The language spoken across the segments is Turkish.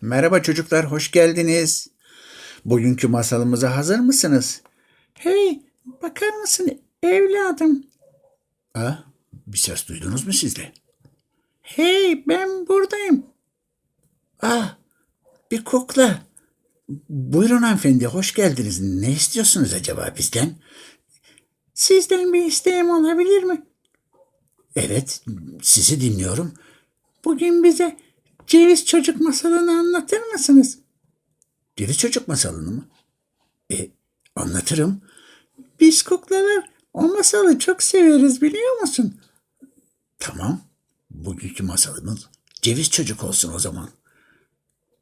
Merhaba çocuklar, hoş geldiniz. Bugünkü masalımıza hazır mısınız? Hey, bakar mısın evladım? Aa, bir ses duydunuz mu siz de? Hey, ben buradayım. Ah, bir kukla. Buyurun hanımefendi, hoş geldiniz. Ne istiyorsunuz acaba bizden? Sizden bir isteğim olabilir mi? Evet, sizi dinliyorum. Bugün bize ceviz çocuk masalını anlatır mısınız? Ceviz çocuk masalını mı? E, anlatırım. Biz kuklalar o masalı çok severiz biliyor musun? Tamam. Bugünkü masalımız ceviz çocuk olsun o zaman.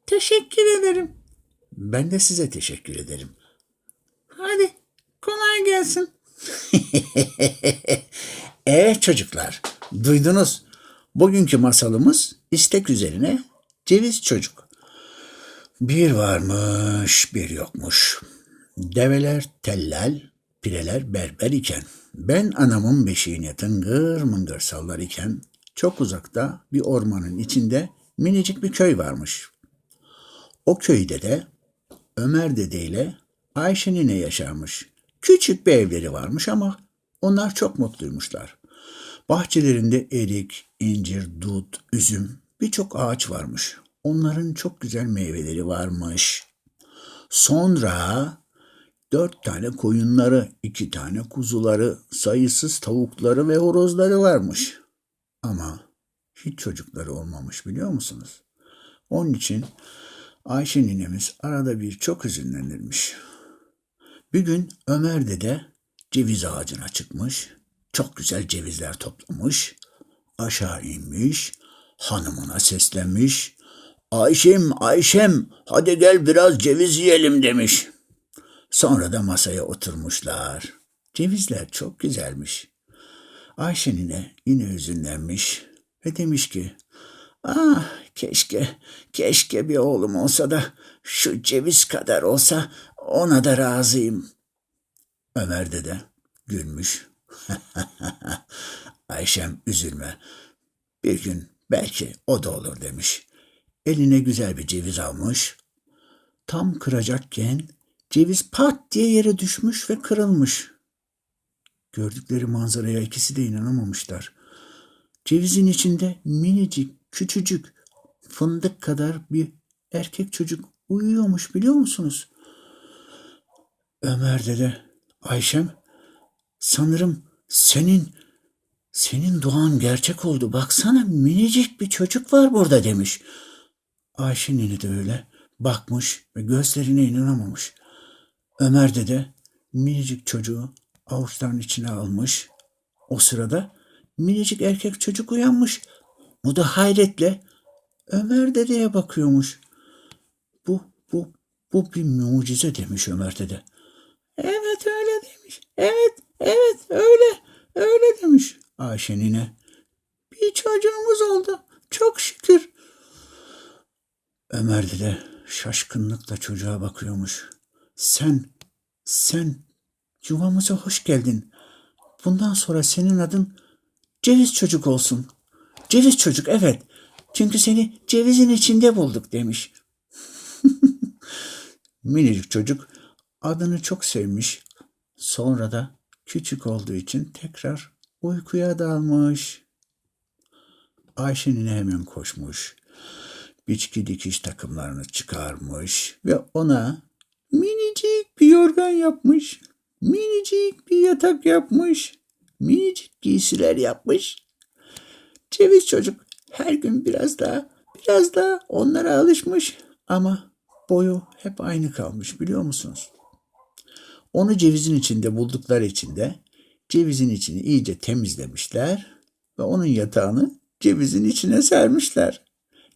Teşekkür ederim. Ben de size teşekkür ederim. Hadi kolay gelsin. evet çocuklar, duydunuz. Bugünkü masalımız istek üzerine ceviz çocuk. Bir varmış, bir yokmuş. Develer tellal, pireler berber iken, ben anamın beşiğine tıngır mıngır sallar iken, çok uzakta bir ormanın içinde minicik bir köy varmış. O köyde de Ömer Dede ile Ayşe nine yaşarmış. Küçük bir evleri varmış ama onlar çok mutluymuşlar. Bahçelerinde erik, incir, dut, üzüm birçok ağaç varmış. Onların çok güzel meyveleri varmış. Sonra dört tane koyunları, iki tane kuzuları, sayısız tavukları ve horozları varmış. Ama hiç çocukları olmamış biliyor musunuz? Onun için Ayşe ninemiz arada bir çok hüzünlenirmiş. Bir gün Ömer dede ceviz ağacına çıkmış. Çok güzel cevizler toplamış. Aşağı inmiş. Hanımına seslenmiş. Ayşem, Ayşem hadi gel biraz ceviz yiyelim demiş. Sonra da masaya oturmuşlar. Cevizler çok güzelmiş. Ayşe nine yine hüzünlenmiş ve demiş ki Ah keşke, keşke bir oğlum olsa da şu ceviz kadar olsa ona da razıyım. Ömer dede gülmüş. Ayşem üzülme. Bir gün belki o da olur demiş. Eline güzel bir ceviz almış. Tam kıracakken ceviz pat diye yere düşmüş ve kırılmış. Gördükleri manzaraya ikisi de inanamamışlar. Cevizin içinde minicik, küçücük, fındık kadar bir erkek çocuk uyuyormuş biliyor musunuz? Ömer dede, Ayşem, sanırım senin, senin duan gerçek oldu. Baksana minicik bir çocuk var burada demiş. Ayşe nene de öyle bakmış ve gözlerine inanamamış. Ömer dede minicik çocuğu avuçlarının içine almış. O sırada minicik erkek çocuk uyanmış. O da hayretle Ömer dedeye bakıyormuş. Bu, bu, bu bir mucize demiş Ömer dede. Evet öyle demiş. Evet, evet öyle, öyle demiş Ayşe nine. Bir çocuğumuz oldu. Çok şükür. Ömer dede şaşkınlıkla çocuğa bakıyormuş. Sen, sen yuvamıza hoş geldin. Bundan sonra senin adın ceviz çocuk olsun. Ceviz çocuk evet. Çünkü seni cevizin içinde bulduk demiş. Minicik çocuk adını çok sevmiş. Sonra da küçük olduğu için tekrar uykuya dalmış. Ayşe'nin hemen koşmuş. Biçki dikiş takımlarını çıkarmış ve ona minicik bir yorgan yapmış. Minicik bir yatak yapmış. Minicik giysiler yapmış. Ceviz çocuk her gün biraz daha, biraz daha onlara alışmış ama boyu hep aynı kalmış biliyor musunuz? Onu cevizin içinde buldukları için de cevizin içini iyice temizlemişler ve onun yatağını cevizin içine sermişler.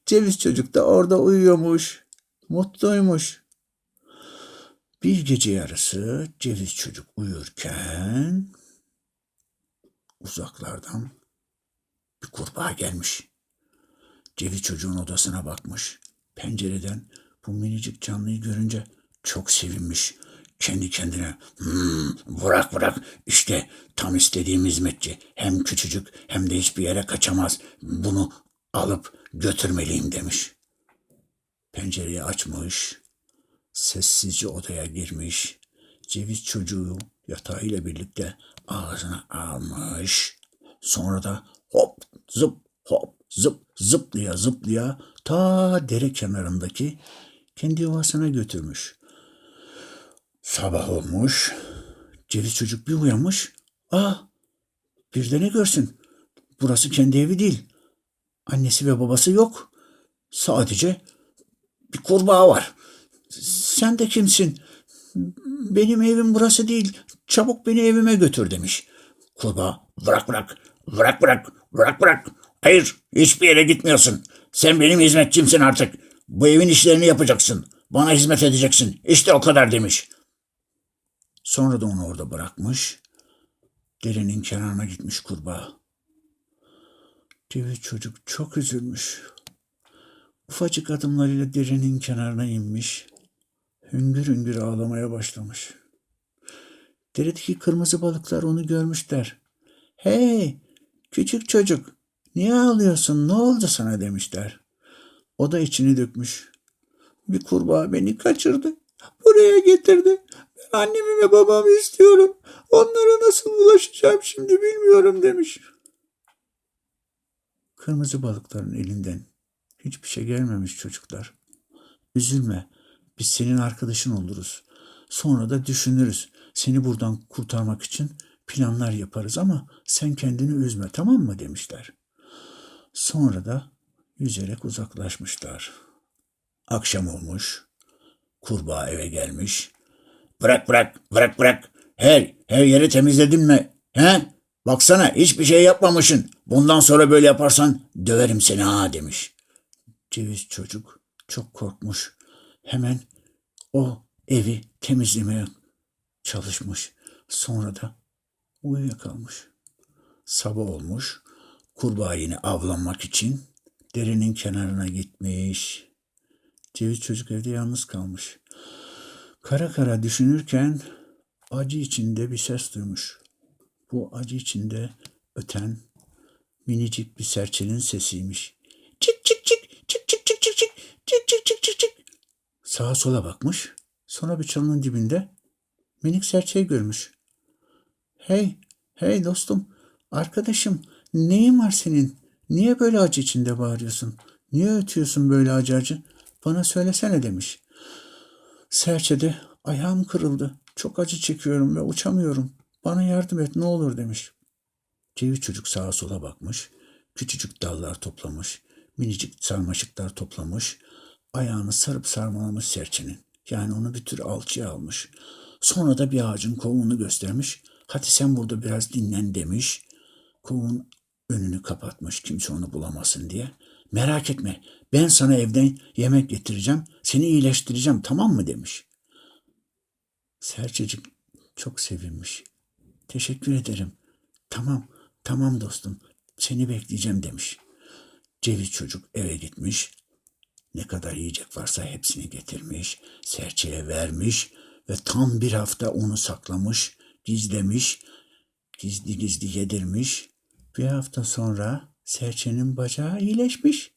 Ceviz çocuk da orada uyuyormuş, mutluymuş. Bir gece yarısı ceviz çocuk uyurken uzaklardan bir kurbağa gelmiş. Ceviz çocuğun odasına bakmış. Pencereden bu minicik canlıyı görünce çok sevinmiş. Kendi kendine hmm, bırak bırak işte tam istediğim hizmetçi. Hem küçücük hem de hiçbir yere kaçamaz. Bunu alıp götürmeliyim demiş. Pencereyi açmış, sessizce odaya girmiş. Ceviz çocuğu yatağıyla birlikte ağzına almış. Sonra da hop zıp hop zıp zıplaya zıplaya ta dere kenarındaki kendi yuvasına götürmüş. Sabah olmuş. Ceviz çocuk bir uyanmış. Aa bir de ne görsün. Burası kendi evi değil. Annesi ve babası yok. Sadece bir kurbağa var. Sen de kimsin? Benim evim burası değil. Çabuk beni evime götür demiş. Kurbağa bırak bırak. Bırak bırak. Bırak bırak. Hayır hiçbir yere gitmiyorsun. Sen benim hizmetçimsin artık. Bu evin işlerini yapacaksın. Bana hizmet edeceksin. İşte o kadar demiş. Sonra da onu orada bırakmış. Derenin kenarına gitmiş kurbağa. Ceviz çocuk çok üzülmüş. Ufacık adımlarıyla derenin kenarına inmiş. Hüngür hüngür ağlamaya başlamış. Deredeki kırmızı balıklar onu görmüşler. Hey küçük çocuk niye ağlıyorsun ne oldu sana demişler. O da içini dökmüş. Bir kurbağa beni kaçırdı. Buraya getirdi. Ben annemi ve babamı istiyorum. Onlara nasıl ulaşacağım şimdi bilmiyorum demiş. Kırmızı balıkların elinden hiçbir şey gelmemiş çocuklar. Üzülme. Biz senin arkadaşın oluruz. Sonra da düşünürüz. Seni buradan kurtarmak için planlar yaparız ama sen kendini üzme tamam mı demişler. Sonra da yüzerek uzaklaşmışlar. Akşam olmuş. Kurbağa eve gelmiş. Bırak bırak bırak bırak. Her her yeri temizledin mi? He? Baksana hiçbir şey yapmamışsın. Bundan sonra böyle yaparsan döverim seni ha demiş. Ceviz çocuk çok korkmuş. Hemen o evi temizlemeye çalışmış. Sonra da uyuyakalmış. Sabah olmuş. Kurbağa yine avlanmak için derenin kenarına gitmiş. Ceviz çocuk evde yalnız kalmış. Kara kara düşünürken acı içinde bir ses duymuş. Bu acı içinde öten minicik bir serçenin sesiymiş. Çık çık çık çık çık çık çık çık çık çık çık çık çık. Sağa sola bakmış. Sonra bir çalının dibinde minik serçeyi görmüş. Hey, hey dostum, arkadaşım, neyin var senin? Niye böyle acı içinde bağırıyorsun? Niye ötüyorsun böyle acı acı? Bana söylesene demiş. Serçe de ayağım kırıldı. Çok acı çekiyorum ve uçamıyorum. Bana yardım et ne olur demiş. Ceviz çocuk sağa sola bakmış. Küçücük dallar toplamış. Minicik sarmaşıklar toplamış. Ayağını sarıp sarmalamış serçenin. Yani onu bir tür alçıya almış. Sonra da bir ağacın kovuğunu göstermiş. Hadi sen burada biraz dinlen demiş. Kovuğun önünü kapatmış kimse onu bulamasın diye. Merak etme ben sana evden yemek getireceğim. Seni iyileştireceğim tamam mı demiş. Serçecik çok sevinmiş. Teşekkür ederim. Tamam, tamam dostum. Seni bekleyeceğim demiş. Ceviz çocuk eve gitmiş. Ne kadar yiyecek varsa hepsini getirmiş. Serçeye vermiş ve tam bir hafta onu saklamış, gizlemiş, gizli gizli yedirmiş. Bir hafta sonra serçenin bacağı iyileşmiş.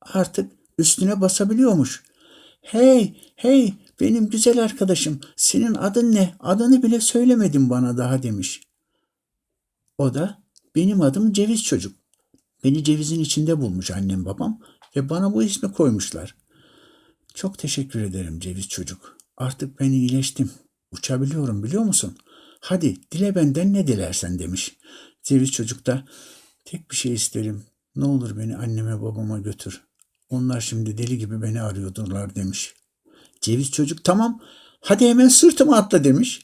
Artık üstüne basabiliyormuş. Hey, hey benim güzel arkadaşım senin adın ne? Adını bile söylemedin bana daha demiş. O da benim adım Ceviz Çocuk. Beni cevizin içinde bulmuş annem babam ve bana bu ismi koymuşlar. Çok teşekkür ederim Ceviz Çocuk. Artık ben iyileştim. Uçabiliyorum biliyor musun? Hadi dile benden ne dilersen demiş. Ceviz Çocuk da tek bir şey isterim. Ne olur beni anneme babama götür. Onlar şimdi deli gibi beni arıyordurlar demiş. Ceviz çocuk tamam hadi hemen sırtıma atla demiş.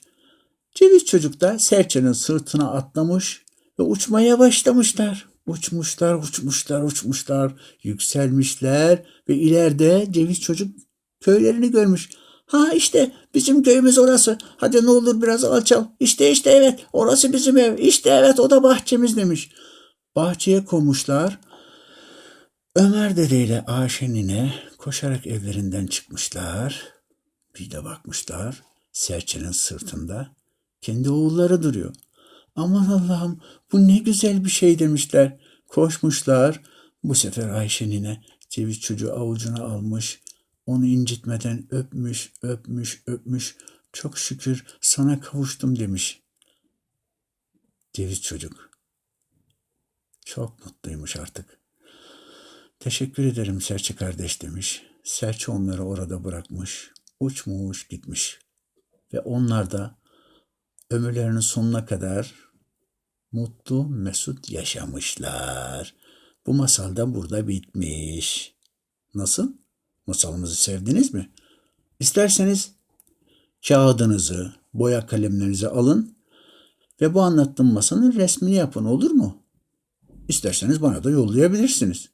Ceviz çocuk da serçenin sırtına atlamış ve uçmaya başlamışlar. Uçmuşlar, uçmuşlar, uçmuşlar, yükselmişler ve ileride ceviz çocuk köylerini görmüş. Ha işte bizim köyümüz orası. Hadi ne olur biraz alçal. İşte işte evet orası bizim ev. İşte evet o da bahçemiz demiş. Bahçeye konmuşlar. Ömer Dede ile Ayşe nine koşarak evlerinden çıkmışlar. Bir de bakmışlar serçenin sırtında kendi oğulları duruyor. Aman Allah'ım bu ne güzel bir şey demişler. Koşmuşlar. Bu sefer Ayşe nine Ceviz çocuğu avucuna almış. Onu incitmeden öpmüş, öpmüş, öpmüş. Çok şükür sana kavuştum demiş. Ceviz çocuk. Çok mutluymuş artık. Teşekkür ederim Serçe kardeş demiş. Serçe onları orada bırakmış. Uçmuş gitmiş. Ve onlar da ömürlerinin sonuna kadar mutlu mesut yaşamışlar. Bu masal da burada bitmiş. Nasıl? Masalımızı sevdiniz mi? İsterseniz kağıdınızı, boya kalemlerinizi alın ve bu anlattığım masanın resmini yapın olur mu? İsterseniz bana da yollayabilirsiniz.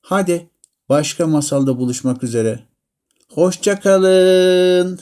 Hadi başka masalda buluşmak üzere. Hoşça kalın.